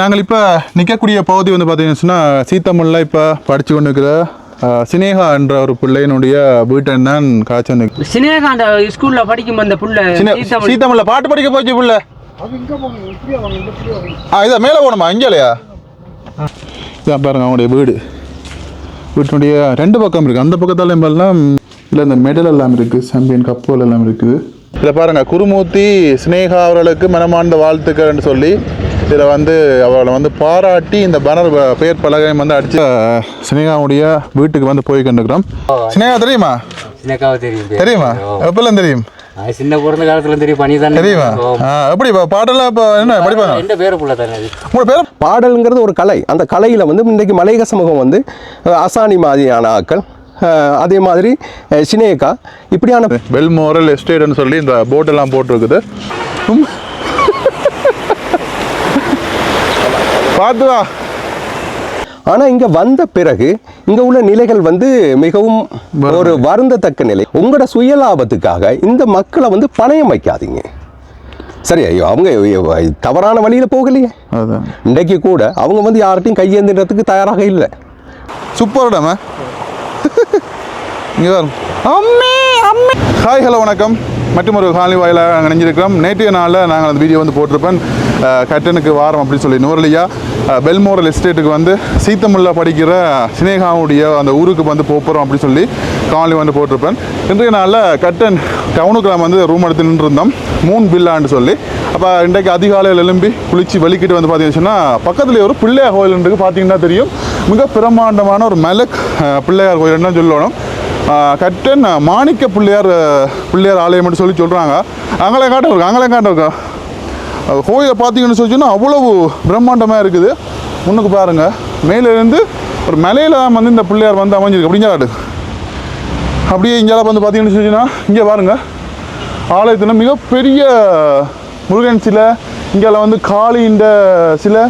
நாங்கள் இப்போ நிற்கக்கூடிய பகுதி வந்து பார்த்தீங்கன்னா சீத்தமிழில் இப்போ படித்து கொண்டு இருக்கிற சினேகா என்ற ஒரு பிள்ளையினுடைய வீட்டை தான் காய்ச்சி வந்து சினேகாண்ட ஸ்கூல்ல படிக்கும் அந்த புள்ள சீத்தமிழில் பாட்டு படிக்க போச்சு பிள்ளை. ஆ இதான் மேலே போகணுமா? இங்கேலையா இதான் பாருங்க அவங்களுடைய வீடு. வீட்டினுடைய ரெண்டு பக்கம் இருக்குது அந்த பக்கத்தால எல்லாம் இல்லை இந்த மெடல் எல்லாம் இருக்குது சாம்பியன் கப்புகள் எல்லாம் இருக்குது. இதில் பாருங்க குருமூர்த்தி சினேகா அவர்களுக்கு மனமார்ந்த வாழ்த்துக்கள்னு சொல்லி இதில் வந்து அவளை வந்து பாராட்டி இந்த பேனர் பெயர் பலகையும் வந்து அடிச்சு சினேகாவுடைய வீட்டுக்கு வந்து போய் கண்டுக்கிறோம் சினேகா தெரியுமா? தெரியும். தெரியுமா. எப்பெல்லாம் தெரியும்? சின்ன பிறந்த காலத்துல தெரியும் பண்ணி தானே. தெரியுமா? எப்படி இப்போ பாட்டெல்லாம் இப்போ என்ன படிப்பாங்க? எந்த பேரு புள்ள தானே அது. உங்களோட பேர்? பாடல்ங்கிறது ஒரு கலை. அந்த கலையில் வந்து இன்றைக்கு மலையக சமூகம் வந்து அசானி மாதிரியான ஆட்கள் அஹ், அதே மாதிரி சினேகா இப்படியான வெல்மோரல் எஸ்டேட்னு சொல்லி இந்த போட்டெல்லாம் போட்டிருக்குது. உம். பார்த்து வா ஆனால் இங்கே வந்த பிறகு இங்கே உள்ள நிலைகள் வந்து மிகவும் ஒரு வருந்தத்தக்க நிலை. உங்களோட சுயலாபத்துக்காக இந்த மக்களை வந்து பணயம் வைக்காதீங்க. சரி ஐயோ அவங்க தவறான வழியில் போகலையே. அதான். இன்றைக்கு கூட அவங்க வந்து யார்கிட்டையும் கையேந்திரத்துக்கு தயாராக இல்லை. சூப்பர் இடமா இங்கே வரும் அம்மி அம்மி. ஹாய் ஹலோ வணக்கம். மற்றும் ஒரு காலனி வாயிலாக நாங்கள் நினைஞ்சிருக்கிறோம் நேற்றைய நாளில் நாங்கள் அந்த வீடியோ வந்து போட்டிருப்பேன் கட்டனுக்கு வாரம் அப்படின்னு சொல்லி நூறலியா பெல்மோரல் எஸ்டேட்டுக்கு வந்து சீத்தமுள்ள படிக்கிற சினேகாவுடைய அந்த ஊருக்கு வந்து போகிறோம் அப்படின்னு சொல்லி காலனி வந்து போட்டிருப்பேன் இன்றைய நாளில் கட்டன் டவுனுக்கு நம்ம வந்து ரூம் எடுத்து நின்றுருந்தோம். மூன் பில்லான்னு சொல்லி. அப்போ இன்றைக்கு அதிகாலையில் எழும்பி குளிச்சு வெளிக்கிட்டு வந்து பார்த்தீங்கன்னா பக்கத்துலேயே ஒரு பிள்ளையார் கோயில் இருக்கு பார்த்தீங்கன்னா தெரியும். மிக பிரம்மாண்டமான ஒரு மலக் பிள்ளையார் கோயில் என்ன சொல்லணும். கட்டன் மாணிக்க பிள்ளையார் பிள்ளையார் ஆலயம்னு சொல்லி சொல்கிறாங்க அங்கே காட்ட இருக்கா அங்கே காட்ட இருக்கா கோயிலை பார்த்தீங்கன்னு சொல்லிச்சுன்னா அவ்வளவு பிரம்மாண்டமாக இருக்குது. முன்னுக்கு பாருங்கள் மேலேருந்து ஒரு மலையில் தான் வந்து இந்த பிள்ளையார் வந்து அமைஞ்சிருக்கு. அப்படிங்கிறாடு அப்படியே இங்கே வந்து பார்த்தீங்கன்னு சொல்லிச்சுன்னா இங்கே பாருங்கள் ஆலயத்தில் மிகப்பெரிய முருகன் சிலை இங்கே வந்து காளின்ற சிலை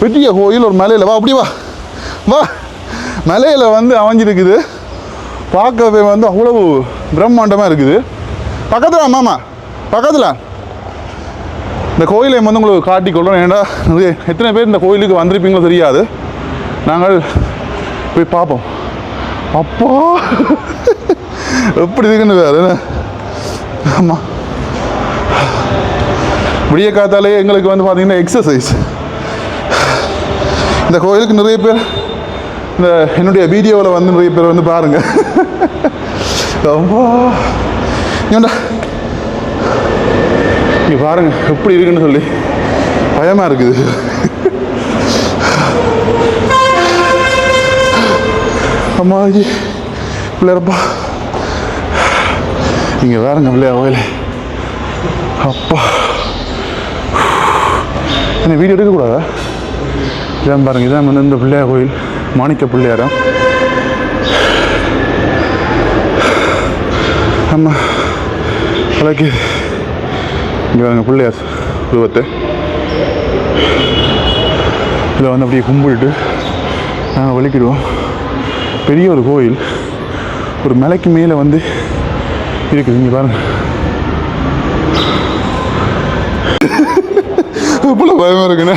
பெரிய கோயில் ஒரு மலையில். வா அப்படி வா. வா. மலையில் வந்து அமைஞ்சிருக்குது. பார்க்கவே வந்து அவ்வளவு பிரம்மாண்டமாக இருக்குது. பக்கத்தில் மாமா. பக்கத்தில். இந்த கோயிலை வந்து உங்களுக்கு காட்டிக்கொள்கிறோம் ஏன்னா எத்தனை பேர் இந்த கோயிலுக்கு வந்திருப்பீங்களோ தெரியாது. நாங்கள் போய் பார்ப்போம். அப்பா! எப்படி இருக்குன்னு வேறு ஆமாம் விடிய காத்தாலே எங்களுக்கு வந்து பார்த்தீங்கன்னா எக்ஸசைஸ் இந்த கோயிலுக்கு நிறைய பேர் இந்த என்னுடைய வீடியோவில் வந்து நிறைய பேர் வந்து பாருங்கள் ரொம்ப ஏண்டா? இங்கே பாருங்க எப்படி இருக்குன்னு சொல்லி. பயமாக இருக்குது. அம்மாஜி பிள்ளையரப்பா இங்கே பாருங்க பிள்ளையா கோயில். அப்பா. என்ன வீடியோ எடுக்கக்கூடாதா? இதான் பாருங்க இதான் வந்து இந்த பிள்ளையார் கோயில். மாணிக்க பிள்ளையாரம் நம்ம அழகு. இங்கே வாங்க பிள்ளையார் உருவத்தை. இதில் வந்து அப்படியே கும்பிட்டுட்டு நாங்கள் வலிக்கிடுவோம் பெரிய ஒரு கோயில். ஒரு மலைக்கு மேலே வந்து இருக்குது. இங்கே பாருங்க. இவ்வளோ பயமாக இருக்குண்ணே.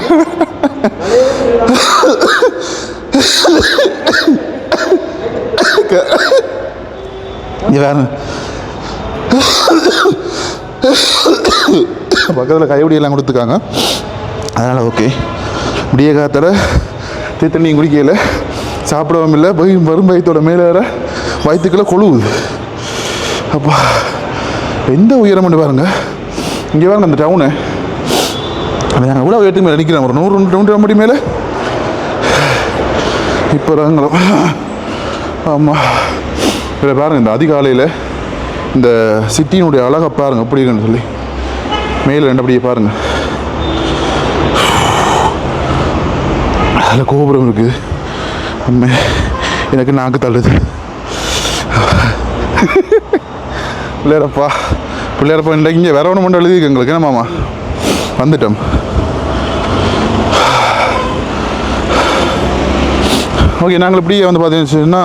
பக்கத்தில் கைவிடியெல்லாம் கொடுத்துருக்காங்க. அதனால் ஓகே விடிய காத்தட தீத்தண்ணியும் குடிக்கல. சாப்பிடவும் இல்லை. போய் வரும் வயிற்றோட மேலே வர வயிற்றுக்குள்ளே கொழுவுது அப்பா எந்த உயரம்னு பாருங்க. இங்கே பாருங்க அந்த டவுனு அது நாங்கள் எவ்வளோ உயரத்துக்கு மேலே நிற்கிறோம் ஒரு நூறு நூறு நூறு மேலே? இப்போ இறங்குறோம் ஆமாம் இதில் பாருங்க இந்த அதிகாலையில் இந்த சிட்டியினுடைய அழகை பாருங்கள் எப்படி இருக்குன்னு சொல்லி. மேலே ரெண்டபடியே பாருங்கள் அதில் கோபுரம் இருக்குது அம்மே எனக்கு நாக்கு தள்ளுது. பிள்ளையரப்பா பிள்ளையரப்பா இன்றைக்கு இங்கே வேற ஒன்று மட்டும் எழுதிருக்கு எங்களுக்கு என்ன மாமா? வந்துட்டோம். ஓகே நாங்கள் இப்படியே வந்து பார்த்தீங்கன்னா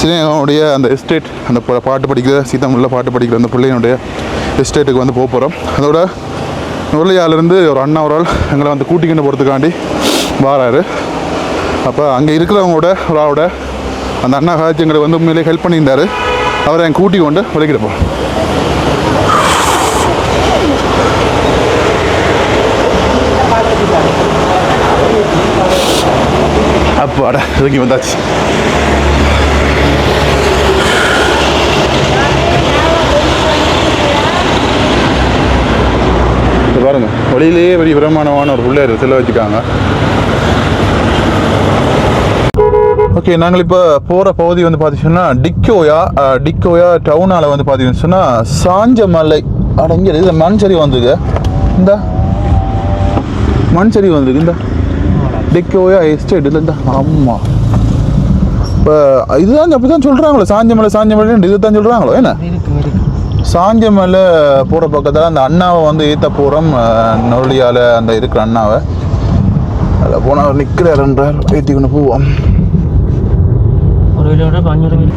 சினிமாவுடைய அந்த எஸ்டேட் அந்த பாட்டு படிக்கிற சீதாமுள்ள பாட்டு படிக்கிற அந்த பிள்ளையினுடைய எஸ்டேட்டுக்கு வந்து போக போகிறோம் அதோட முரளியாலேருந்து ஒரு அண்ணா ஒரு ஆள் எங்களை வந்து கூட்டிக்கிட்டு போகிறதுக்காண்டி வாராரு. அப்போ அங்கே இருக்கிறவங்களோட ஒரு ஆளோட அந்த அண்ணா காய்ச்சி எங்களுக்கு வந்து உண்மையிலே ஹெல்ப் பண்ணியிருந்தாரு. அவரை என் கூட்டி கொண்டு வெளிக்கிட்டு போகிறோம் அப்பாடா இறங்கி வந்தாச்சு இது பாருங்க வழியிலேயே பெரிய பிரமாணமான ஒரு பிள்ளையார் சிலை வச்சுக்காங்க ஓகே நாங்கள் இப்போ போகிற பகுதி வந்து பார்த்தீங்கன்னா டிக்கோயா டிக்கோயா டவுனால் வந்து பார்த்தீங்கன்னு சொன்னால் சாஞ்சமலை அடங்கி இதில் மண் சரி வந்திருக்கு இந்த மண் சரி வந்திருக்கு இந்த டிக்கோயா எஸ்டேட் இல்லை இந்த ஆமாம் இப்போ இதுதான் அப்படி தான் சொல்கிறாங்களோ சாஞ்சமலை சாஞ்சமலை இது தான் சொல்கிறாங்களோ என்ன? சாஞ்சமலை போகிற பக்கத்தில் அந்த அண்ணாவை வந்து ஏற்ற போகிறோம் நொழியால் அந்த இருக்கிற அண்ணாவை. அதில் போனால் அவர் நிற்கிறாருன்றார் ஏற்றி கொண்டு போவோம். ஒரு அஞ்சூறு மீன்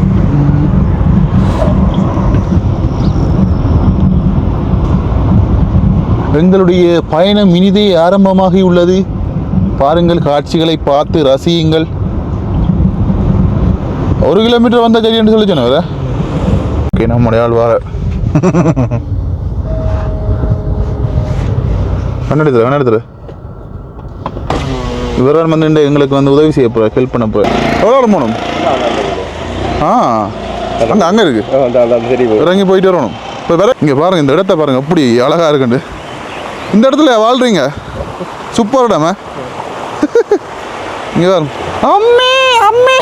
எங்களுடைய பயணம் இனிதே ஆரம்பமாகி உள்ளது பாருங்கள் காட்சிகளை பார்த்து ரசியுங்கள். ஒரு கிலோமீட்டர் வந்த சரி என்று சொல்லி சொன்னவர? ஓகே நம்முடைய ஆள் வார. கண்ணெடுத்துரு கண்ணெடுத்துரு இவரால் வந்து எங்களுக்கு வந்து உதவி செய்ய போகிற ஹெல்ப் பண்ண போகிற எவ்வளோ போகணும்? ஆ அங்கே அங்கே இருக்குது தெரியும் இறங்கி போயிட்டு வரணும். இப்போ வேற இங்கே பாருங்க இந்த இடத்த பாருங்க எப்படி அழகா இருக்குண்டு இந்த இடத்துல வாழ்றீங்க? சூப்பர் இடமே இங்கே வரும் அம்மி அம்மி.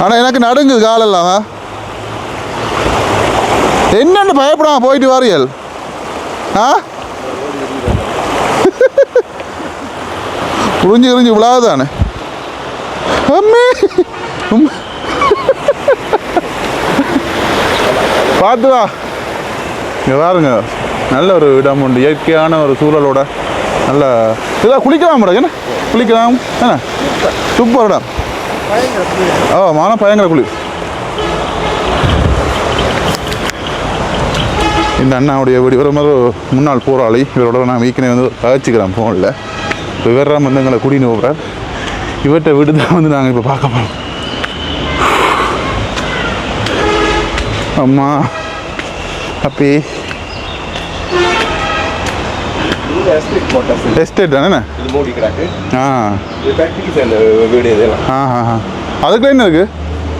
ஆனால் எனக்கு நடுங்குது காலெல்லாம் என்னென்னு பயப்படாம போயிட்டு வாரியல். ஆ? புரிஞ்சு புரிஞ்சு விழாதானே. அம்மி. பார்த்து வா. இங்கே பாருங்க. நல்ல ஒரு இடம் உண்டு. இயற்கையான ஒரு சூழலோட நல்ல இதெல்லாம் குளிக்கலாம் மேடம் என்ன? குளிக்கலாம் என்ன? சூப்பர் இடம் ஓ மான பயங்கர குளி. இந்த அண்ணாவுடைய வீடு இவர் மாதிரி ஒரு முன்னாள் போராளி. இவரோட நான் வீக்கினே வந்து கழிச்சிக்கிறேன் ஃபோனில் இப்போ இவரெல்லாம் வந்து எங்களை குடின்னு போகிறார் இவர்கிட்ட வீடு தான் வந்து நாங்கள் இப்போ பார்க்க போகிறோம் அம்மா அப்பி எஸ்டேட் தானே இது மூடி கிடக்கு ஆ இது ஃபேக்ட்ரி சேர்ந்த வீடு இதெல்லாம் ஆ ஆ ஆ அதுக்குள்ள என்ன இருக்குது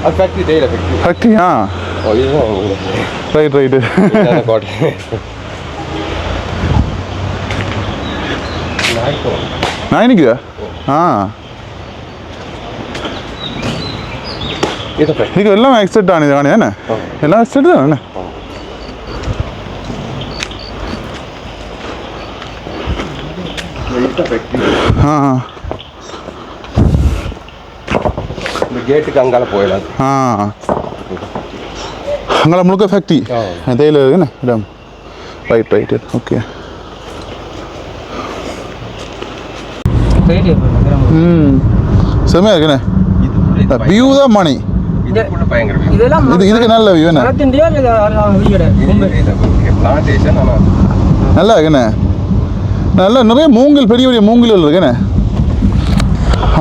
அது ஃபேக்ட்ரி தேயிலை ஃபேக்ட்ரி ஃபேக்ட்ரியா ரைட் ரைட்டு கோட்டை நான் நிற்குதா ஆ இதுக்கு எல்லாம் எக்ஸ்டெட் ஆனது தானே எல்லாம் எக்ஸ்டெட் தானே இது ஃபேக்ட்ரி ஆ இந்த கேட்டுக்கு அங்கால போயிடலாம் ஆ அங்கே முழுக்க ஃபேக்ட்ரி. தேயில என்ன இடம் ரைட் ரைட் ஓகே ம் செம்மையாக இருக்குண்ணே வியூ தான் மணி இது இதுக்கு நல்ல வியூ நல்லா இருக்குண்ணே நல்லா நிறைய மூங்கில் பெரிய பெரிய மூங்கில்கள் இருக்குண்ணே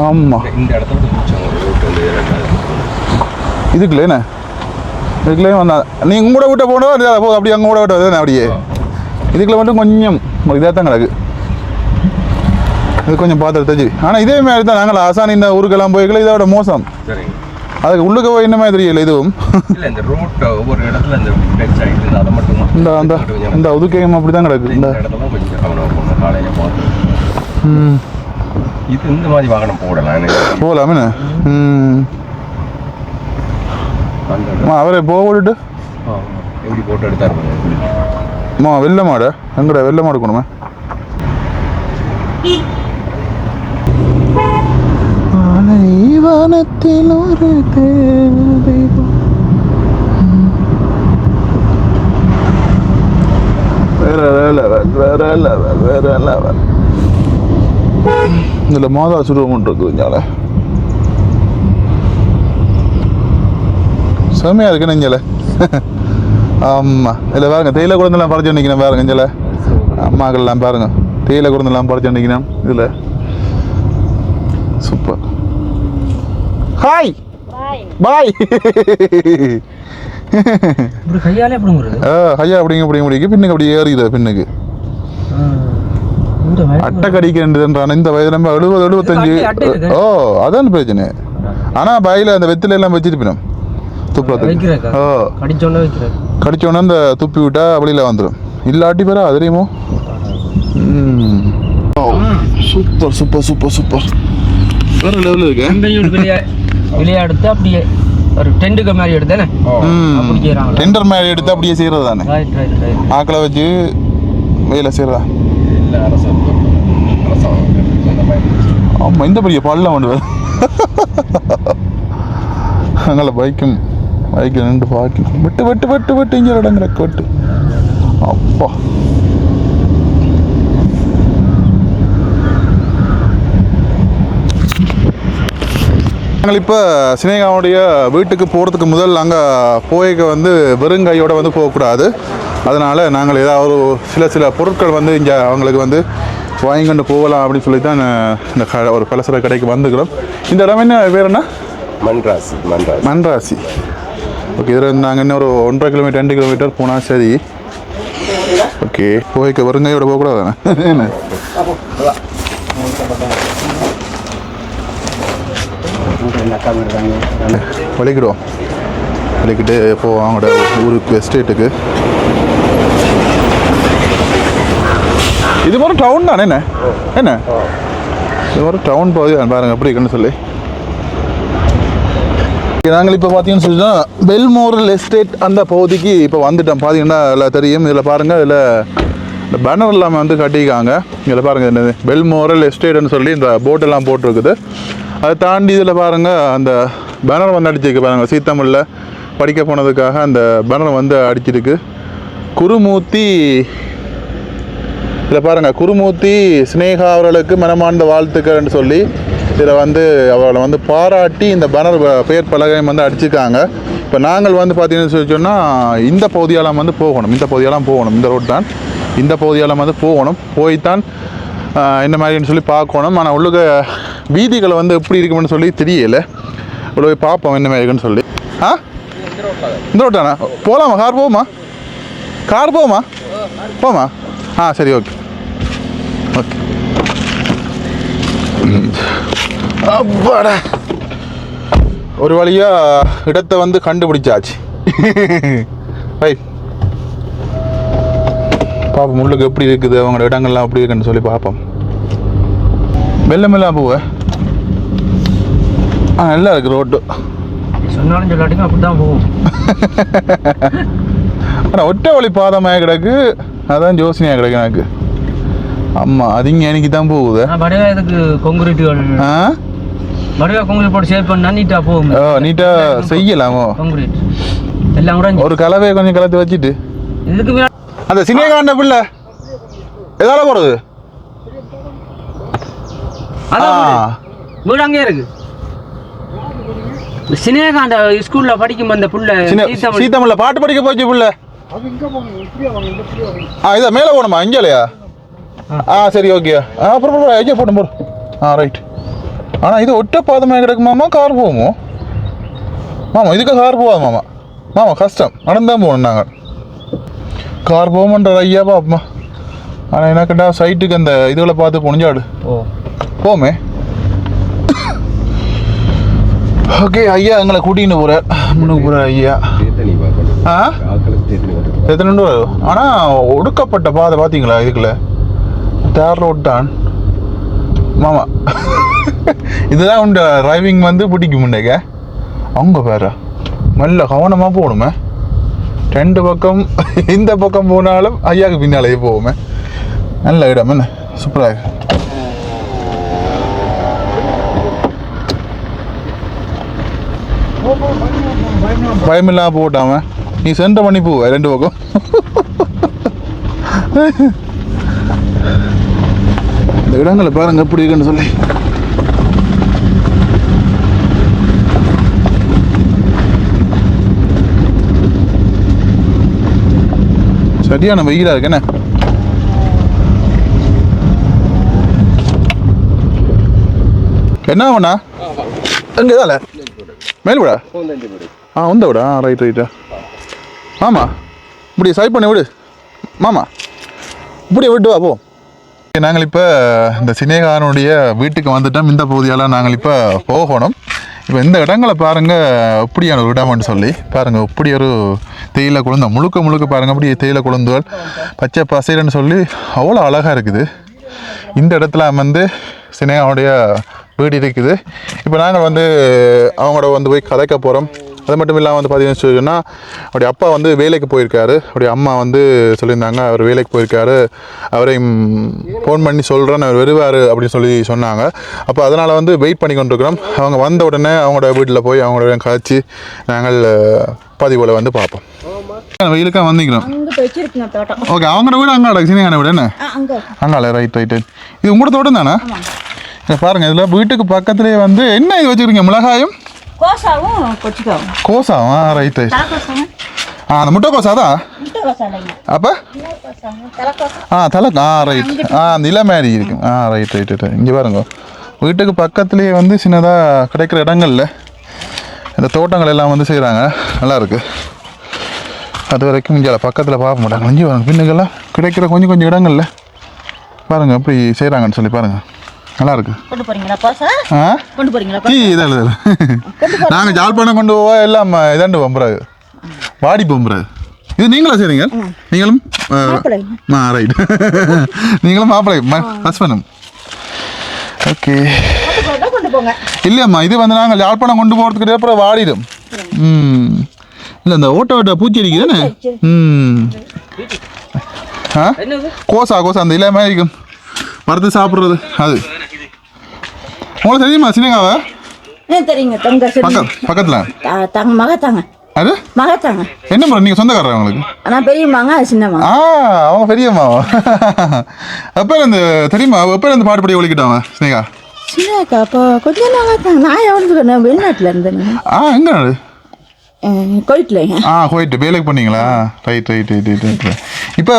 ஆமாம் இந்த இடத்துல ரெண்டாவது இதுக்குள்ள என்ன? இதுக்குள்ளே வந்தா நீ உங்க கூட விட்ட போனோ இல்லை போ அப்படி அங்கே கூட விட்ட வருது அப்படியே? இதுக்குள்ள மட்டும் கொஞ்சம் இதாக தான் கிடக்கு. இது கொஞ்சம் பார்த்து தெரிஞ்சு. ஆனால் இதே மாதிரி தான் நாங்கள் ஆசான் இந்த ஊருக்கெல்லாம் போய்க்கல இதோட மோசம். சரிங்க. அதுக்கு உள்ளுக்க போய் என்ன மாதிரி தெரியல இதுவும்? இந்த ரோட் ஒவ்வொரு இடத்துல இந்த அந்த இந்த உதுக்கையும் அப்படி தான் கிடக்கு இந்த காலையில் பார்த்து. ம். இது இந்த மாதிரி வாகனம் போடலாம் எனக்கு போகலாமே அம்மா, அவரை போக விட்டுட்டு? ஆ, எப்படி போட்டோ. அம்மா வெள்ளை மாடு. எங்கடா வெள்ளை மாடு கொடுமே வானத்தில் ஒரு தெய்வம் வேற லெவல் வேற லெவல் வேற லெவல் இதுல மாதா சுருவம் இருக்குது இஞ்சால செம்மையா இருக்கு நெஞ்சால ஆமாம் இதில் பாருங்க தேயிலை குழந்தெல்லாம் பறிச்சு நிற்கிறேன் பாருங்க இதில் அம்மாக்கள்லாம் பாருங்க தேயிலை குழந்தெல்லாம் பறிச்சு நிற்கிறேன் இதில் சூப்பர் ஹாய் பாய் கையாலே பிடுங்குறது ஐயா அப்படிங்க அப்படிங்க முடிக்க பின்னுக்கு அப்படி ஏறிது பின்னுக்கு. இந்த வயசு அட்டை கடிக்கின்றதுன்றான இந்த வயது நம்ம எழுபது எழுபத்தஞ்சு. ஓ அதான் பிரச்சனை. ஆனால் பையில அந்த வெத்தில எல்லாம் வச்சுட்டு பின்னும் துப்புறதுக்கு. ஓ. கடிச்சோன்னே அந்த துப்பி விட்டா வெளியில் வந்துடும் இல்லாட்டி பேரா அது தெரியுமோ சூப்பர் சூப்பர் சூப்பர் சூப்பர். வேற லெவலில் இருக்கு. விளையாடுத்து அப்படியே ஒரு டெண்டுக்கு மாதிரி எடுத்தானே? டெண்டர் மேலே எடுத்து அப்படியே செய்கிறது தானே? ஆக்களை வச்சு வேலை செய்கிறதா ஆமாம் இந்த பெரிய பள்ளம் ஒன்று அங்கே பைக்கும் பைக்கில் நின்று பார்க்கணும். விட்டு விட்டு விட்டு விட்டு இங்கே இடங்கிற விட்டு அப்பா. நாங்கள் இப்போ சினேகாவுடைய வீட்டுக்கு போகிறதுக்கு முதல் அங்கே போய்க்க வந்து வெறுங்கையோட வந்து போகக்கூடாது. அதனால் நாங்கள் ஏதாவது ஒரு சில சில பொருட்கள் வந்து இங்கே அவங்களுக்கு வந்து வாங்கி கொண்டு போகலாம் அப்படின்னு சொல்லி தான் இந்த க ஒரு பலசர கடைக்கு வந்துக்கிறோம் இந்த இடம் என்ன வேறு என்ன? மன்ராசி மன்ராசி மன்ராசி ஓகே இதில் நாங்கள் இன்னும் ஒரு ஒன்றரை கிலோமீட்டர் ரெண்டு கிலோமீட்டர் போனால் சரி. ஓகே போய்க்க வெறுங்கையோட போகக்கூடாது என்ன? வலிக்கிடுவோம் வலிக்கிட்டு போவோம் அவங்களோட ஊருக்கு எஸ்டேட்டுக்கு இது மாதிரி டவுன் தானே என்ன? என்ன? இது மாதிரி டவுன் பகுதி தான். பாருங்க எப்படி இருக்குன்னு சொல்லி. நாங்கள் இப்போ பார்த்தீங்கன்னு சொல்லினா பெல்மோரல் எஸ்டேட் அந்த பகுதிக்கு இப்போ வந்துட்டோம். பார்த்தீங்கன்னா இதில் தெரியும். இதில் பாருங்கள் இதில் இந்த பேனர் எல்லாமே வந்து கட்டிக்காங்க இதில் பாருங்கள் என்னது? பெல்மோரல் எஸ்டேட்னு சொல்லி இந்த போட்டெல்லாம் போட்டிருக்குது. அதை தாண்டி இதில் பாருங்கள் அந்த பேனர் வந்து அடிச்சிருக்கு பாருங்கள் சீத்தமிழில் படிக்க போனதுக்காக அந்த பேனர் வந்து அடிச்சிருக்கு. குருமூர்த்தி இதில் பாருங்கள் குருமூர்த்தி சினேகா அவர்களுக்கு மனமார்ந்த வாழ்த்துக்கள்னு சொல்லி இதில் வந்து அவளை வந்து பாராட்டி இந்த பேனர் பெயர் பலகையும் வந்து அடிச்சிருக்காங்க. இப்போ நாங்கள் வந்து பார்த்தீங்கன்னு சொல்லி சொன்னால் இந்த பகுதியெல்லாம் வந்து போகணும். இந்த பகுதியெல்லாம் போகணும். இந்த ரோட் தான். இந்த பகுதியெல்லாம் வந்து போகணும். போய்த்தான் இந்த என்ன மாதிரின்னு சொல்லி பார்க்கணும். ஆனால் உள்ளுக வீதிகளை வந்து எப்படி இருக்குமென்னு சொல்லி தெரியல. உள்ள போய் பார்ப்போம் என்ன மாதிரி இருக்குன்னு சொல்லி. ஆ? இந்த ரோட் போகலாமா கார் போகுமா? கார் போகுமா? போமா? ஆ சரி ஓகே ஓகே அப்பாடா. ஒரு வழியாக இடத்தை வந்து கண்டுபிடிச்சாச்சு. ரைட் பார்ப்போம் உள்ளுக்கு எப்படி இருக்குது அவங்களோட இடங்கள்லாம் எப்படி இருக்குன்னு சொல்லி பார்ப்போம் மெல்ல மெல்ல போவ. ஆ நல்லா இருக்கு ரோட்டு. சொன்னாலும் சொல்லாட்டிக்கும் அப்படி தான் போகும். ஆனால் ஒற்றை வழி பாதமாக கிடக்கு. அதான் ஜோசினியாக கிடக்கு எனக்கு. ஆமாம் அது இங்கே எனக்கு தான் போகுது வடிவா இதுக்கு கொங்குரீட்டுகள் ஆ? வடிவா கொங்குரீட் போட்டு ஷேப் பண்ணா நீட்டாக போகும். ஓ நீட்டாக செய்யலாமோ? கொங்குரீட் எல்லாம் கூட ஒரு கலவையை கொஞ்சம் கலந்து வச்சுட்டு. இதுக்கு அந்த சினேகாண்ட பிள்ளை எதால ஆ. வீடு. அங்கே இருக்கு. சினேகாண்ட ஸ்கூல்ல படிக்கும் அந்த புள்ள சின்ன சீத்தமிழ் சீத்தமில்ல பாட்டு படிக்க போச்சு பிள்ளை. ஆ இதா மேலே போகணுமா? இங்கேலையா ஆ சரி ஓகே. ஆ அப்புறம் அப்புறம் ஐயா போட்டு போடு. ஆ ரைட் ஆனால் இது ஒற்றை பாதமாக கிடக்கு மாமா? கார் போகுமோ? மாமா இதுக்கு கார் போகாது மாமா. மாமா கஷ்டம். நடந்தான் போகணும் நாங்கள் கார் போகமான்ற ஐயா பாப்பமா. ஆனால் எனக்குடா சைட்டுக்கு அந்த இதுகளை பார்த்து புனிஞ்சாடு. ஓ. போமே. ஓகே ஐயா எங்களை கூட்டின்னு போகிறார் முன்னுக்கு போகிறார் ஐயா. ஆ? எத்தனை ஆனால் ஒடுக்கப்பட்ட பாதை பார்த்தீங்களா இதுக்குள்ள? தேர் ரோட் தான் மாமா. இதுதான் உண்ட டிரைவிங் வந்து பிடிக்கும் முன்னேக்க அவங்க வேற மெல்ல கவனமாக போகணுமே. ரெண்டு பக்கம் இந்த பக்கம் போனாலும் ஐயாவுக்கு பின்னாலேயே போவோமே. நல்ல இடம் என்ன? சூப்பராக பயமில்லாம போட்டாம. நீ சென்ற பண்ணி போவ ரெண்டு பக்கம். இந்த இடங்களை பாருங்க எப்படி இருக்குன்னு சொல்லி. சரியான வெயிலாக இருக்கு என்ன? என்ன பண்ணா எங்கே இதால மேல்விடா ஆ உந்த விடா? ஆ ரைட் ரைட்டா மாமா இப்படி சைட் பண்ணி விடு. மாமா இப்படி விட்டு வா போ. நாங்கள் இப்போ இந்த சினேகாரனுடைய வீட்டுக்கு வந்துட்டோம். இந்த பகுதியால் நாங்கள் இப்போ போகணும். இப்போ இந்த இடங்களை பாருங்கள் எப்படியான ஒரு இடம்னு சொல்லி பாருங்கள் இப்படி ஒரு தேயிலை குழந்த முழுக்க முழுக்க பாருங்க அப்படி தேயிலை குழந்தைகள் பச்சை பசைன்னு சொல்லி அவ்வளோ அழகாக இருக்குது. இந்த இடத்துல வந்து சினேகாவுடைய வீடு இருக்குது. இப்போ நாங்கள் வந்து அவங்களோட வந்து போய் கதைக்க போகிறோம் அது மட்டும் இல்லாமல் வந்து பார்த்தீங்கன்னு சொன்னால் அவருடைய அப்பா வந்து வேலைக்கு போயிருக்காரு. அவருடைய அம்மா வந்து சொல்லியிருந்தாங்க அவர் வேலைக்கு போயிருக்காரு. அவரை ஃபோன் பண்ணி சொல்கிறேன் அவர் வருவார் அப்படின்னு சொல்லி சொன்னாங்க. அப்போ அதனால் வந்து வெயிட் பண்ணி கொண்டிருக்கிறோம். அவங்க வந்த உடனே அவங்களோட வீட்டில் போய் அவங்களோட கழிச்சு நாங்கள் பதிவுகளை வந்து பார்ப்போம். வெயிலுக்காக தோட்டம். ஓகே அவங்களோட வீடு அங்காட சினியான வீடு என்ன? அங்கால ரைட் ரைட் ரைட் இது உங்களோட தோட்டம் தானே? இதை பாருங்க இதில் வீட்டுக்கு பக்கத்துலேயே வந்து என்ன இது வச்சுருக்கீங்க? மிளகாயும்? கோசாவும் கொச்சிக்காவும் கோசாவா ரைட் ரைட் ஆ அந்த முட்டை கோசா தான் அப்போ ஆ தலை ஆ ரைட் ஆ அந்த இருக்கு ஆ ரைட் ரைட் ரைட் இங்கே பாருங்க வீட்டுக்கு பக்கத்துலேயே வந்து சின்னதாக கிடைக்கிற இடங்கள்ல இந்த தோட்டங்கள் எல்லாம் வந்து செய்கிறாங்க நல்லா இருக்கு அது வரைக்கும் இங்கே பக்கத்தில் பார்க்க மாட்டாங்க கொஞ்சம் பாருங்க பின்னுக்கெல்லாம் கிடைக்கிற கொஞ்சம் கொஞ்சம் இடங்கள்ல பாருங்க எப்படி செய்கிறாங்கன்னு சொல்லி பாருங்க நல்லா இருக்கு கொண்டு போறீங்களா கோசா ஆ? கொண்டு போறீங்களா டீ இதில் இதில். நாங்கள் ஜாழ்ப்பாணம் கொண்டு போவா எல்லாம் இதாண்டு பம்புறாது வாடி பம்புறாது இது நீங்களா சரிங்க நீங்களும் ஆ, ரைட் நீங்களும் மாப்பிள்ளை ஹஸ்பண்டும் ஓகே இல்லையம்மா இது வந்து நாங்கள் யாழ்ப்பாணம் கொண்டு போகிறதுக்கு அப்புறம் வாடிடும். ம். இல்லை இந்த ஓட்ட ஓட்ட பூச்சி அடிக்குதுன்னு ம். ஆ? கோசா கோசா அந்த இல்லாமல் இருக்கும். வறுத்து சாப்பிட்றது அது. உங்களுக்கு தெரியுமா சினேகாவை ஏன் தெரியுங்க. தங்க பக்கம் பக்கத்தில். தங்க மக தாங்க அது? மக தாங்க என்ன முறை நீங்கள் சொந்தக்காரர் அவங்களுக்கு நான் பெரியம்மாங்க சின்னம்மா. ஆ அவங்க பெரியம்மாவா எப்போ இருந்து தெரியுமா? எப்போ இருந்து பாட்டு படி ஒழிக்கிட்டாங்க ஸ்னேகா சின்னக்கா அப்போ கொஞ்ச நாளாக நான் எவ்வளோ வெளிநாட்டில் இருந்தேன். ஆ எங்க ஆ போயிட்டு வேலைக்கு பண்ணீங்களா right right right right right இப்போ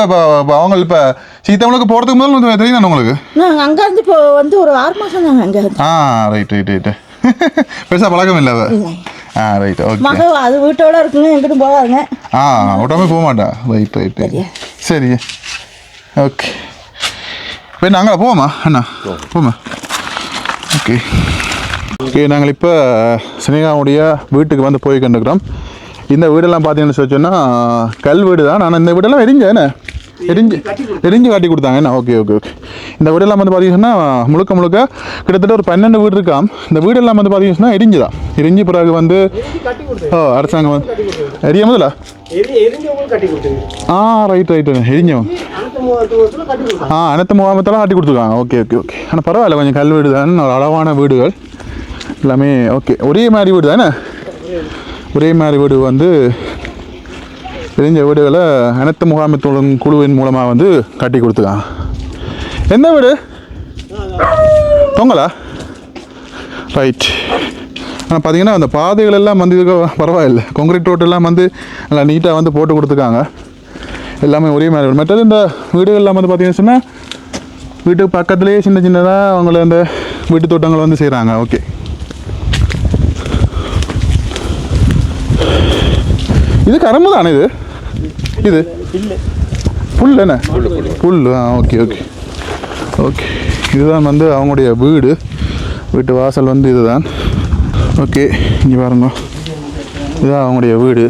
அவங்க இப்போ சீத்தவங்களுக்கு போகிறதுக்கு முதல்ல தெரியும் உங்களுக்கு? நாங்கள் அங்கேருந்து இப்போ வந்து ஒரு ஆறு மாதம் அங்கே ஆ ரைட் ரைட் ரைட்டு பெருசாக பழக்கம் இல்லை ஆ ரைட் ஓகே மக அது வீட்டோட இருக்குங்க எங்கிட்ட போகாதுங்க. ஆ விட்டாமே போக மாட்டா. ரைட் ரைட் ரைட் சரி. ஓகே இப்போ நாங்களா போவோமா? அண்ணா போமா? ஓகே ஓகே நாங்கள் இப்போ சினேகாவுடைய வீட்டுக்கு வந்து போய் கண்டுக்கிறோம் இந்த வீடெல்லாம் பார்த்தீங்கன்னு சொல்லி சொன்னால் கல் வீடு தான். ஆனால் இந்த வீடெல்லாம் எரிஞ்ச என்ன? எரிஞ்சு எரிஞ்சு காட்டி கொடுத்தாங்க. என்ன? Okay okay okay. இந்த வீடெல்லாம் வந்து பார்த்தீங்கன்னா முழுக்க முழுக்க கிட்டத்தட்ட ஒரு பன்னெண்டு வீடு இருக்காம் இந்த வீடெல்லாம் வந்து பார்த்தீங்கன்னா எரிஞ்சு தான். எரிஞ்சு பிறகு வந்து ஓ அரசாங்கம் வந்து எரிய முதல்ல? ஆ ரைட் ரைட் எரிஞ்சவங்க ஆ அனைத்து முகாமத்தெல்லாம் காட்டி கொடுத்துருக்காங்க. Okay okay okay. ஆனால் பரவாயில்ல கொஞ்சம் கல் வீடு தானே. ஒரு அளவான வீடுகள். எல்லாமே ஓகே ஒரே மாதிரி வீடு தானே? ஒரே மாதிரி வீடு வந்து தெரிஞ்ச வீடுகளை அனைத்து முகாமைத்துவம் குழுவின் மூலமாக வந்து கட்டி கொடுத்துருக்காங்க என்ன வீடு? தொங்கலா ரைட் ஆனால் பார்த்தீங்கன்னா அந்த பாதைகள் எல்லாம் வந்து இதுக்கு பரவாயில்லை. கான்கிரீட் ரோட்டெல்லாம் வந்து நல்லா நீட்டாக வந்து போட்டு கொடுத்துருக்காங்க. எல்லாமே ஒரே மாதிரி மற்றது இந்த வீடுகள்லாம் வந்து பார்த்தீங்கன்னு சொன்னால் வீட்டுக்கு பக்கத்துலேயே சின்ன சின்னதாக அவங்கள அந்த வீட்டு தோட்டங்கள் வந்து செய்கிறாங்க ஓகே இது கரும்பு தானே இது? இது? புல் என்ன புல் ஆ ஓகே ஓகே. ஓகே. இதுதான் வந்து அவங்களுடைய வீடு. வீட்டு வாசல் வந்து இதுதான். ஓகே இங்கே பாருங்க. இதுதான் அவங்களுடைய வீடு.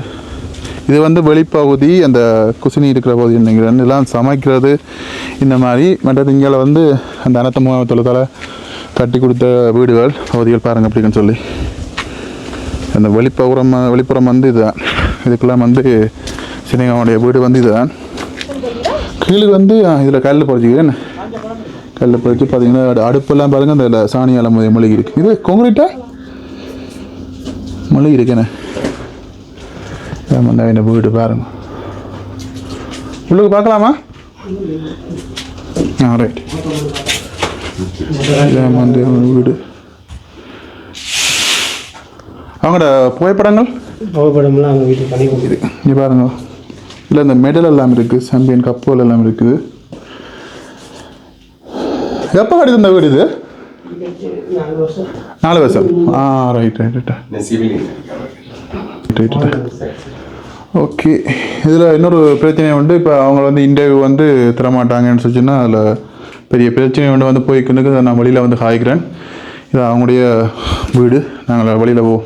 இது வந்து வெளிப்பகுதி அந்த குசினி இருக்கிற பகுதி நினைக்கிறேன். இதெல்லாம் சமைக்கிறது இந்த மாதிரி. மற்றது இங்கே வந்து அந்த அனத்த முகத்தொழுத்தால் கட்டி கொடுத்த வீடுகள் பகுதிகள் பாருங்க அப்படின்னு சொல்லி. அந்த வெளிப்புறம் வெளிப்புறம் வந்து இதுதான். இதுக்கெல்லாம் வந்து சினிமாவுடைய வீடு வந்து இதுதான். கீழே வந்து இதில் கல் பொறிச்சிக்கிறேன். கல் பொறிச்சு பார்த்தீங்கன்னா அடுப்பெல்லாம் பாருங்கள் அந்த சாணியால் மொழி இருக்குது இது கொங்குரிட்டா மொழி இருக்கேண்ணே அந்த என்ன வீடு பாருங்க. உள்ளுக்கு பார்க்கலாமா? ஆ ரைட் இதான் வந்து வீடு. அவங்களோட புகைப்படங்கள்? புகைப்படம்லாம் அவங்க வீட்டுக்கு பண்ணி கொடுக்குது. இங்கே பாருங்க. இல்லை இந்த மெடல் எல்லாம் இருக்குது சாம்பியன் கப்பல் எல்லாம் இருக்குது எப்போ கட்டி தந்த வீடு இது? நாலு வருஷம். ஆ right right right right okay இதில் இன்னொரு பிரச்சனை உண்டு. இப்போ அவங்க வந்து இன்டர்வியூ வந்து தரமாட்டாங்கன்னு சொல்லிச்சுன்னா அதில் பெரிய பிரச்சனை ஒன்று வந்து போய்க்கிட்டு நான் வெளியில் வந்து காய்க்கிறேன் இது அவங்களுடைய வீடு. நாங்கள் வெளியில் போவோம்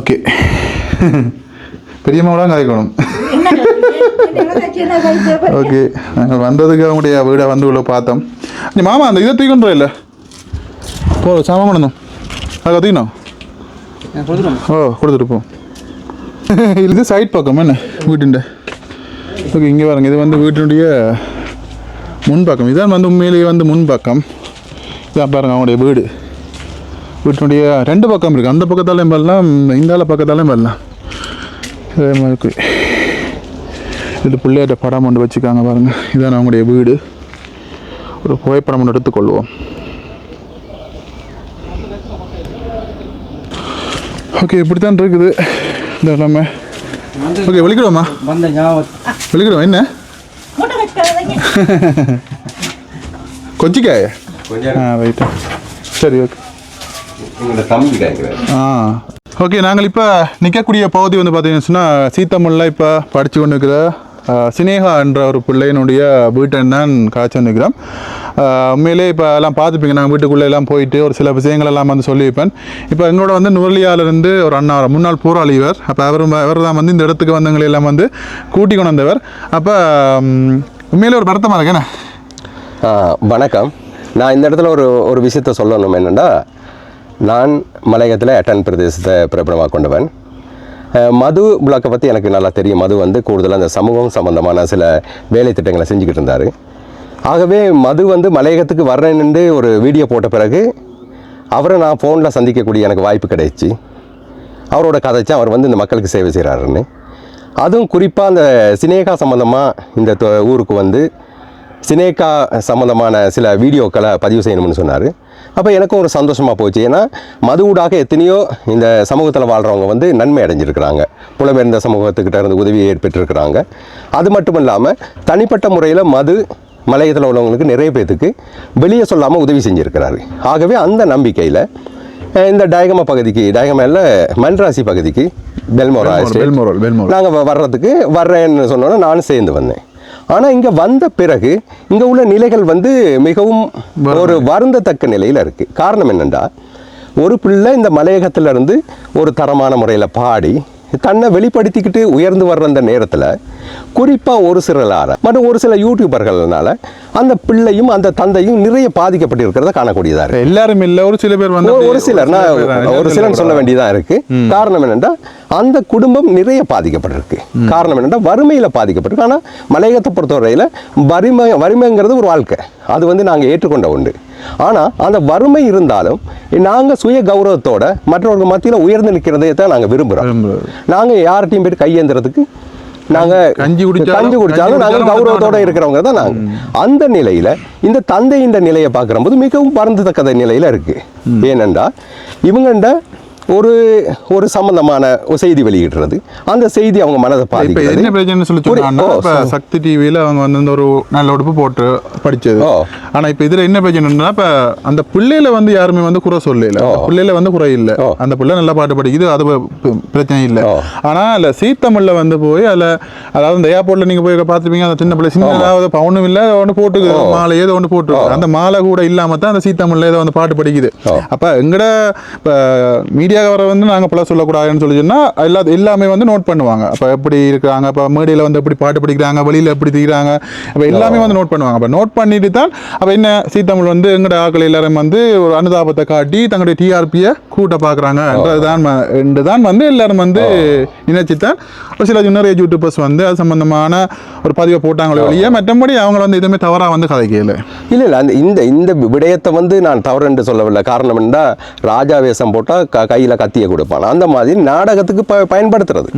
ஓகே பெரியம்மாவோட காய்க்கணும். ஓகே நாங்கள் வந்ததுக்கு அவங்களுடைய வீடை வந்து உள்ள பார்த்தோம். நீ மாமா அந்த இதை தூக்கிட்டு இல்லை? போ சாமான் பண்ணணும் அதை தூக்கணும் ஓ கொடுத்துட்டு போ. இது சைட் பக்கம் என்ன? வீட்டுண்ட. ஓகே இங்கே பாருங்க இது வந்து வீட்டினுடைய முன்பக்கம். இதான் வந்து உண்மையிலேயே வந்து முன்பக்கம். இதான் பாருங்க அவங்களுடைய வீடு. வீட்டினுடைய ரெண்டு பக்கம் இருக்குது அந்த பக்கத்தாலையும் வரலாம் இந்த பக்கத்தாலையும் வரலாம். இதே மாதிரி. இது பிள்ளையாட்ட படம் ஒன்று வச்சுக்காங்க பாருங்க. இதான் அவங்களுடைய வீடு. ஒரு புகைப்படம் ஒன்று எடுத்துக்கொள்வோம். ஓகே இப்படி தான் இருக்குது. இந்த எல்லாமே. ஓகே ஞாபகம் வெளிக்கிடுவோம். என்ன? கொச்சிக்காய? ஆ ரைட்டு சரி ஓகே. ஆ. ஓகே நாங்கள் இப்போ நிற்கக்கூடிய பகுதி வந்து பார்த்தீங்கன்னு சீத்தமிழில் இப்போ படித்து கொண்டு இருக்கிற சினேகா என்ற ஒரு பிள்ளையினுடைய வீட்டன் தான் காய்ச்சி வந்துக்கிறோம் உண்மையிலே இப்போ எல்லாம் பார்த்துப்பீங்க. நாங்கள் வீட்டுக்குள்ளே எல்லாம் போயிட்டு ஒரு சில விஷயங்கள் எல்லாம் வந்து சொல்லியிருப்பேன். இப்போ எங்களோட வந்து நுரலியாவிலிருந்து ஒரு அண்ணா முன்னாள் போராளி இவர். அப்போ அவர் அவர் தான் வந்து இந்த இடத்துக்கு வந்தவங்களை எல்லாம் வந்து கூட்டி கொண்டு வந்தவர். அப்போ உண்மையிலே ஒரு வருத்தமாக இருக்கேண்ணே வணக்கம். நான் இந்த இடத்துல ஒரு ஒரு விஷயத்த சொல்லணும் என்னென்னா நான் மலையகத்தில் அட்டன் பிரதேசத்தை பிரபலமாக கொண்டவன். மது விளக்கை பற்றி எனக்கு நல்லா தெரியும். மது வந்து கூடுதலாக அந்த சமூகம் சம்மந்தமான சில வேலை திட்டங்களை செஞ்சுக்கிட்டு இருந்தார். ஆகவே மது வந்து மலையகத்துக்கு வர்றேன்னு ஒரு வீடியோ போட்ட பிறகு அவரை நான் ஃபோனில் சந்திக்கக்கூடிய எனக்கு வாய்ப்பு கிடைச்சி. அவரோட கதைச்சு அவர் வந்து இந்த மக்களுக்கு சேவை செய்கிறாருன்னு அதுவும் குறிப்பாக அந்த சினேகா சம்மந்தமாக இந்த தொ- ஊருக்கு வந்து சினேகா சம்மந்தமான சில வீடியோக்களை பதிவு செய்யணும்னு சொன்னார். அப்போ எனக்கும் ஒரு சந்தோஷமாக போச்சு. ஏன்னா மது ஊடாக எத்தனையோ இந்த சமூகத்தில் வாழ்கிறவங்க வந்து நன்மை அடைஞ்சிருக்கிறாங்க. புலம்பெயர்ந்த சமூகத்துக்கிட்ட இருந்து உதவியை ஏற்பட்டிருக்கிறாங்க. அது மட்டும் இல்லாமல் தனிப்பட்ட முறையில் மது மலையத்தில் உள்ளவங்களுக்கு நிறைய பேத்துக்கு வெளியே சொல்லாமல் உதவி செஞ்சுருக்கிறாரு. ஆகவே அந்த நம்பிக்கையில் இந்த டயகம பகுதிக்கு டயகமையில் மன்ராசி பகுதிக்கு பெல்மோரா. நாங்கள் வர்றதுக்கு வர்றேன்னு சொன்னோன்னே நானும் சேர்ந்து வந்தேன். ஆனால் இங்கே வந்த பிறகு இங்கே உள்ள நிலைகள் வந்து மிகவும் ஒரு வருந்தத்தக்க நிலையில் இருக்குது காரணம் என்னென்னா ஒரு பிள்ளை இந்த மலையகத்துல இருந்து ஒரு தரமான முறையில் பாடி தன்னை வெளிப்படுத்திக்கிட்டு உயர்ந்து வர்ற அந்த நேரத்தில் குறிப்பாக ஒரு சிலரால் மற்றும் ஒரு சில யூடியூபர்கள்னால அந்த பிள்ளையும் அந்த தந்தையும் நிறைய பாதிக்கப்பட்டிருக்கிறத காணக்கூடியதாக இருக்குது எல்லாரும் இல்லை ஒரு சில பேர் வந்து ஒரு- சிலர் நான் ஒரு சிலர் சொல்ல வேண்டியதா இருக்கு. காரணம் என்னென்னா அந்த குடும்பம் நிறைய பாதிக்கப்பட்டிருக்கு. காரணம் என்னென்னா வறுமையில பாதிக்கப்பட்டிருக்கு. ஆனா மலையகத்தை பொறுத்தவரையில வறுமை வறுமைங்கிறது ஒரு வாழ்க்கை. அது வந்து நாங்க ஏற்றுக்கொண்ட உண்டு ஆனா அந்த வறுமை இருந்தாலும் நாங்க சுய கௌரவத்தோட மற்றவர்கள் மத்தியில உயர்ந்து நிற்கிறதை தான் நாங்க விரும்புறோம். விரும்புறோம். நாங்க யார்கிட்டயும் போயிட்டு கையேந்திரத்துக்கு நாங்க கஞ்சி குடிச்சாலும் கஞ்சி குடிச்சாலும் நாங்க கஞ்சி குடிச்சாலும் கௌரவத்தோட இருக்கிறவங்க தான் நாங்க. அந்த நிலையில இந்த தந்தை இந்த நிலையை பார்க்கும்போது மிகவும் வருந்தத்தக்கத நிலையில இருக்கு. ஏனென்றா இவங்கண்ட ஒரு ஒரு சம்பந்தமான ஒரு செய்தி வெளியிடுறது அந்த செய்தி அவங்க மனதை இப்ப பாதிக்கிறது என்ன பிரச்சனை சொல்லி சொன்னாங்கன்னா. சக்தி டிவியில அவங்க வந்து ஒரு நல்ல உடுப்பு போட்டு படிச்சது. ஆனா இப்ப இதுல என்ன பிரச்சனைனா இப்ப அந்த பிள்ளையில வந்து யாருமே வந்து குறை சொல்லல. பிள்ளையில வந்து குறை இல்ல. அந்த பிள்ளை நல்லா பாட்டு படிக்குது அது பிரச்சனை இல்ல. ஆனா அதுல சீத்தமிழ்ல வந்து போய் அதுல அதாவது இந்த ஏர்போர்ட்ல நீங்க போய் பார்த்துப்பீங்க அந்த சின்ன பிள்ளை சின்ன ஏதாவது பவுனும் இல்ல ஒன்று போட்டுக்குது. மாலை ஏதோ ஒன்று போட்டு அந்த மாலை கூட இல்லாம தான் அந்த சீத்தமிழ்ல ஏதோ வந்து பாட்டு படிக்குது. அப்ப எங்கட இப்போ மீடியா வர வந்து நாங்க பல சொல்லக்கூடாதுன்னு சொல்லி சொன்னா எல்லா எல்லாமே வந்து நோட் பண்ணுவாங்க. அப்ப எப்படி இருக்காங்க அப்ப மேடையில வந்து எப்படி பாட்டு படிக்கிறாங்க வெளியில எப்படி தீராங்க அப்ப எல்லாமே வந்து நோட் பண்ணுவாங்க. அப்ப நோட் பண்ணிட்டு தான் அப்ப என்ன சீத்தமிழ் வந்து எங்கட ஆட்கள் எல்லாரும் வந்து ஒரு அனுதாபத்தை காட்டி தங்களுடைய டிஆர்பியை கூட்ட பாக்குறாங்கன்றதுதான் ம- என்று தான் வந்து எல்லாரும் வந்து நினைச்சுத்தான் ஒரு சில நிறைய யூடியூபர்ஸ் வந்து அது சம்பந்தமான ஒரு பதிவை போட்டாங்களே ஒழிய மற்றபடி அவங்க வந்து எதுவுமே தவறா வந்து கதைக்கல இல்லை இல்லை அந்த இந்த இந்த விடயத்தை வந்து நான் தவறு என்று சொல்லவில்லை. காரணம் என்ன ராஜா வேஷம் போட்டால் க கையில் கத்தியை கொடுப்பான் அந்த மாதிரி நாடகத்துக்கு ப பயன்படுத்துறது.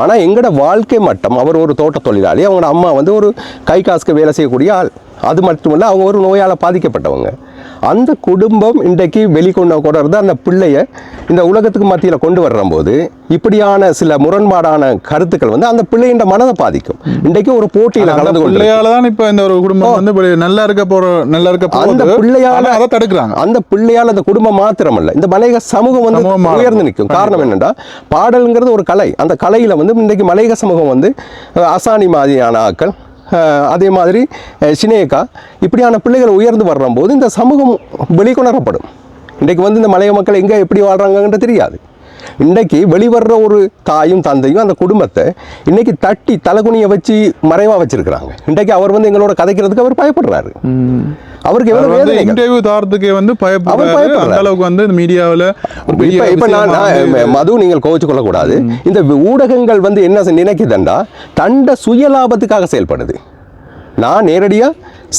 ஆனால் எங்களோட வாழ்க்கை மட்டம் அவர் ஒரு தோட்ட தொழிலாளி அவங்களோட அம்மா வந்து ஒரு கை காசுக்கு வேலை செய்யக்கூடிய ஆள். அது மட்டுமல்ல அவங்க ஒரு நோயால் பாதிக்கப்பட்டவங்க. அந்த குடும்பம் இன்றைக்கு வெளிக்கொண்டு கொண்டு அந்த பிள்ளைய இந்த உலகத்துக்கு மத்தியில் கொண்டு வர்ற போது இப்படியான சில முரண்பாடான கருத்துக்கள் வந்து அந்த பிள்ளையின் மனதை பாதிக்கும். இன்றைக்கு ஒரு போட்டியில் கலந்து கொண்டு பிள்ளையால தான் இப்ப இந்த ஒரு குடும்பம் வந்து நல்லா இருக்க போற நல்லா இருக்க அந்த. பிள்ளையால அதை தடுக்கிறாங்க. அந்த பிள்ளையால அந்த குடும்பம் மாத்திரமல்ல. இந்த மலையக சமூகம் வந்து. உயர்ந்து நிற்கும். காரணம் என்னன்னா பாடல்ங்கிறது ஒரு கலை. அந்த கலையில வந்து இன்றைக்கு மலையக சமூகம் வந்து அசானி மாதிரியான ஆக்கள் அதே மாதிரி சினேகா இப்படியான பிள்ளைகள் உயர்ந்து வரும்போது இந்த சமூகம் வெளிக்கொணரப்படும். இன்றைக்கு வந்து இந்த மலைய மக்கள் எங்கே எப்படி வாழ்கிறாங்கன்ற தெரியாது. இன்றைக்கு வெளிவர்ற ஒரு தாயும் தந்தையும் அந்த குடும்பத்தை இன்னைக்கு தட்டி தலகுனியை வச்சு மறைவா வச்சிருக்கிறாங்க. இன்றைக்கு அவர் வந்து எங்களோட கதைக்கிறதுக்கு அவர் பயப்படுறாரு. அவருக்கு அவர் எவ்வளவு வந்து வேதனைகள்? இன்டர்வியூ தாரத்துக்கே வந்து பயப்படுறாரு. அந்த அளவுக்கு வந்து இந்த மீடியாவுல இப்ப நான் மது நீங்கள் கோவிச்சு கொள்ளக்கூடாது. இந்த ஊடகங்கள் வந்து என்ன நினைக்குதுண்டா தண்ட சுயலாபத்துக்காக செயல்படுது. நான் நேரடியா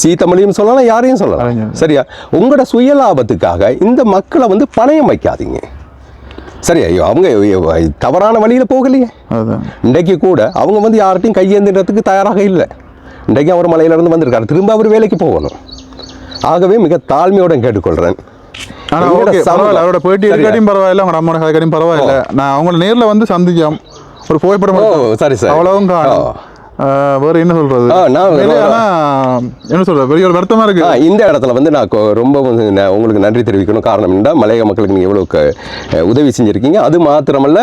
சீத்தமொழியும் சொல்லலாம் யாரையும் சொல்லலாம். சரியா? உங்களோட சுயலாபத்துக்காக இந்த மக்களை வந்து பணயம் வைக்காதீங்க. சரியா ஐயோ அவங்க தவறான வழியில போகலையே. இன்றைக்கு கூட அவங்க வந்து யார்கிட்டையும் கையேந்திரத்துக்கு தயாராக இல்லை. இன்றைக்கு அவர் மலையிலிருந்து வந்திருக்காரு. திரும்ப அவர் வேலைக்கு போகணும். ஆகவே மிக தாழ்மையோட. பரவாயில்ல. அவரோட பேட்டி சரியா? எடுக்காட்டியும் பரவாயில்ல அவங்க அம்மாவோட கதைக்காட்டியும் பரவாயில்ல. நான் அவங்கள நேர்ல வந்து சந்திச்சோம் ஒரு புகைப்படம். சரி, சரி. அவ்வளவும் காணும் வேற என்ன சொல்றது? என்ன சொல்றது பெரிய ஒரு வருத்தமா இருக்கு. இந்த இடத்துல வந்து நான் ரொம்ப உங்களுக்கு நன்றி தெரிவிக்கணும். காரணம் என்ன மலையக மக்களுக்கு நீங்கள் எவ்வளோ உதவி செஞ்சுருக்கீங்க. அது மாத்திரமல்ல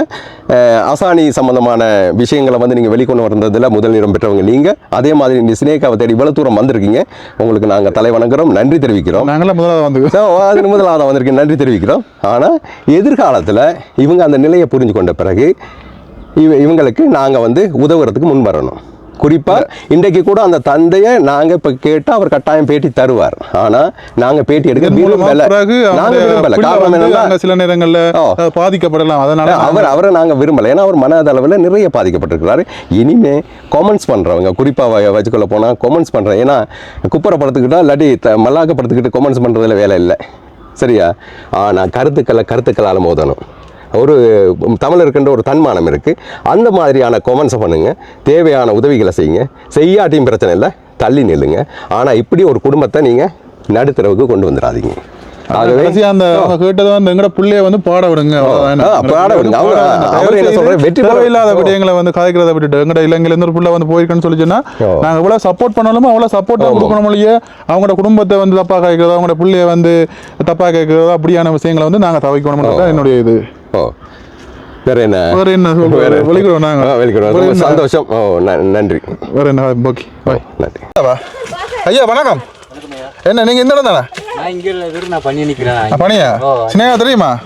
அசானி சம்பந்தமான விஷயங்களை வந்து நீங்கள் வெளிக்கொண்டு வந்ததில் முதல் இடம் பெற்றவங்க நீங்கள் அதே மாதிரி இந்த சினேகாவை தேடி இவ்வளோ தூரம் வந்திருக்கீங்க. உங்களுக்கு நாங்கள் தலை வணங்குறோம் நன்றி தெரிவிக்கிறோம். நாங்களாம் முதல்ல வந்து. So, அது முதலாவது வந்திருக்கு நன்றி தெரிவிக்கிறோம். ஆனால் எதிர்காலத்தில் இவங்க அந்த நிலையை புரிஞ்சு கொண்ட பிறகு இவ இவங்களுக்கு நாங்கள் வந்து உதவுறதுக்கு முன் வரணும். குறிப்பாக இன்றைக்கு கூட அந்த தந்தையை நாங்கள் இப்போ கேட்டால் அவர் கட்டாயம் பேட்டி தருவார். ஆனால் நாங்கள் பேட்டி எடுக்க விரும்பலை. நாங்கள் விரும்பலை. காரணம் என்னன்னா சில நேரங்கள்ல பாதிக்கப்படலாம். அதனால அவர் அவரை நாங்கள் விரும்பலை. ஏன்னா அவர் மனதளவில் நிறைய பாதிக்கப்பட்டிருக்கிறாரு. இனிமே காமெண்ட்ஸ் பண்ணுறவங்க குறிப்பாக வச்சுக்கொள்ள போனால் காமெண்ட்ஸ் பண்ணுறேன் ஏன்னா குப்பரை படுத்துக்கிட்டா இல்லாட்டி மல்லாக்க படுத்துக்கிட்டு காமெண்ட்ஸ் பண்ணுறதுல வேலை இல்லை. சரியா? ஆனால் கருத்துக்களை கருத்துக்களால் மோதணும். ஒரு தமிழருக்குன்ற ஒரு தன்மானம் இருக்குது அந்த மாதிரியான கொமெண்ட்ஸை பண்ணுங்கள் தேவையான உதவிகளை செய்யுங்க. செய்யாட்டியும் பிரச்சனை இல்லை. தள்ளி நில்லுங்க. ஆனால் இப்படி ஒரு குடும்பத்தை நீங்கள் நடுத்தரவுக்கு கொண்டு வந்துடாதீங்க. அந்த கேட்டது வந்து எங்கட புள்ளைய வந்து பாட விடுங்க. பாட விடுங்க. அவர் என்ன? செய்து வெற்றி ஓ. விடயங்களை வந்து கதைக்கிறத விட்டுட்டு எங்கட இலங்கையில இருந்து ஒரு புள்ள வந்து போயிருக்குன்னு சொல்லிச்சுன்னா. நாங்க எவ்வளவு சப்போர்ட் பண்ணாலும் அவ்வளவு சப்போர்ட் கொடுக்கணும் இல்லையே. அவங்களோட குடும்பத்தை வந்து தப்பா கேட்கறதோ அவங்களோட புள்ளைய வந்து தப்பா கேட்கறதோ அப்படியான விஷயங்களை வந்து நாங்க தவிக்கணும் என்னுடைய இது. ஓ வேற என்ன? வேற என்ன? வேற- வெளிக்கிறோம் நாங்க. ஆ, வெளிக்கிறோம் வேற ரொம்ப என்ன? சந்தோஷம். ஓ ந- நன்றி. வேற என்ன? ஓகே ஓ, நன்றி. ஐயா வணக்கம். என்ன நீங்க இந்த இடம் தானே நான் இங்க இருந்து நான் பண்ணி நிக்கிறேன். பணியா. சினேகா தெரியுமா?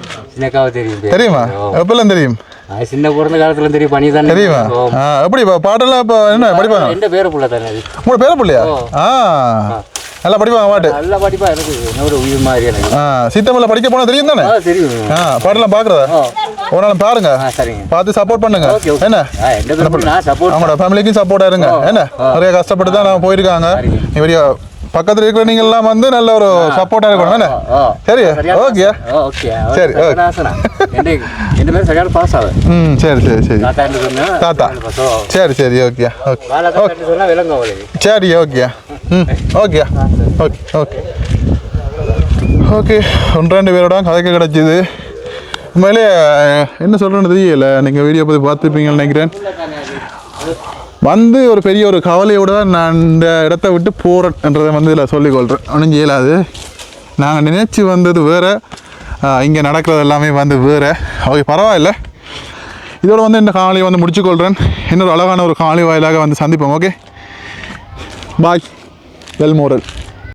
தெரியும். எப்பெல்லாம் தெரியும்? சின்ன பிறந்த காலத்துல தெரியும் பண்ணி தானே. தெரியுமா? எப்படி இப்போ பாட்டெல்லாம் இப்போ என்ன படிப்பாங்க? பேர புள்ள தானே அது. உங்களோட பேர பிள்ளையா. ஆ. நல்லா படிப்பாங்க பாட்டு? நல்ல படிப்பா எனக்கு. என்னோட உயிர் மாதிரி எனக்கு. ஆ சீத்தமில்ல படிக்க போனா தெரியும் தானே? தெரியும். ஆ பாட்டெல்லாம் பார்க்குறதா ஓ. ஒரு நாள் பாருங்க. சரிங்க. பார்த்து சப்போர்ட் பண்ணுங்க. என்ன? சப்போர்ட் அவங்களோட ஃபேமிலிக்கும் சப்போர்ட்டா இருங்க. என்ன. நிறைய கஷ்டப்பட்டு தான் நான் போயிருக்காங்க. இவரிய பக்கத்துல இருக்கிற நீங்க எல்லாம் வந்து நல்ல ஒரு சப்போர்ட்டா இருக்கணும். என்ன? சரி. ஓகே ஓகே சரி, பேர் சரியான பாஸ் ஆகுது ம் சரி சரி சரி. தாத்தா தாத்தா. சரி சரி. ஓகே ஓகே சரி ஓகே ம் ஓகே ஓகே ஓகே ஓகே ஒன்று ரெண்டு பேரோட கதைக்க கிடச்சிது உண்மையிலே என்ன சொல்கிறேன்னு தெரியல நீங்கள் வீடியோ பற்றி பார்த்துருப்பீங்கன்னு நினைக்கிறேன் வந்து ஒரு பெரிய ஒரு கவலையோடு தான் நான் இந்த இடத்த விட்டு போகிறேன்றதை வந்து இதில் சொல்லிக்கொள்கிறேன் ஒன்றும் செய்யலாது நாங்கள் நினைச்சு வந்தது வேறு இங்கே நடக்கிறது எல்லாமே வந்து வேறு ஓகே பரவாயில்ல இதோட வந்து இந்த காணொலியை வந்து முடிச்சுக்கொள்கிறேன் இன்னொரு அழகான ஒரு காணொலி வாயிலாக வந்து சந்திப்போம் ஓகே பாய் வெல் மோரல்